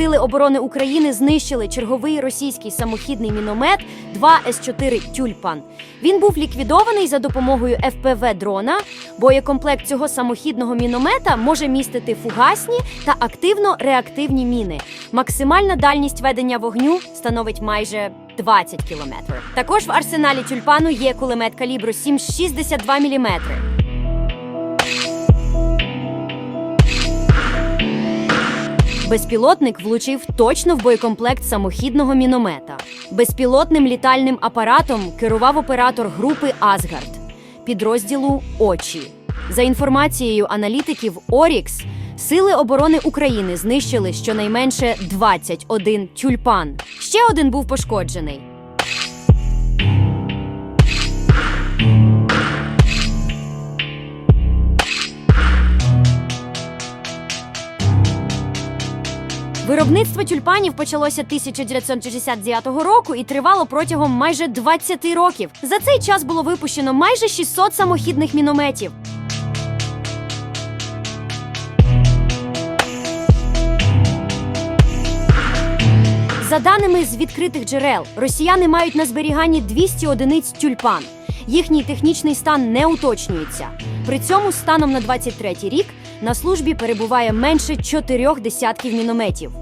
Сили оборони України знищили черговий російський самохідний міномет 2 С4 Тюльпан. Він був ліквідований за допомогою ФПВ дрона. Боєкомплект цього самохідного міномета може містити фугасні та активно-реактивні міни. Максимальна дальність ведення вогню становить майже 20 кілометрів. Також в арсеналі тюльпану є кулемет калібру 7,62 мм. Безпілотник влучив точно в боєкомплект самохідного міномета. Безпілотним літальним апаратом керував оператор групи Асгард підрозділу Очі. За інформацією аналітиків Орікс, Сили оборони України знищили щонайменше 21 тюльпан. Ще один був пошкоджений. Виробництво тюльпанів почалося 1969 року і тривало протягом майже 20 років. За цей час було випущено майже 600 самохідних мінометів. За даними з відкритих джерел, росіяни мають на зберіганні 200 одиниць тюльпан. Їхній технічний стан не уточнюється. При цьому станом на 23 рік на службі перебуває менше чотирьох десятків мінометів.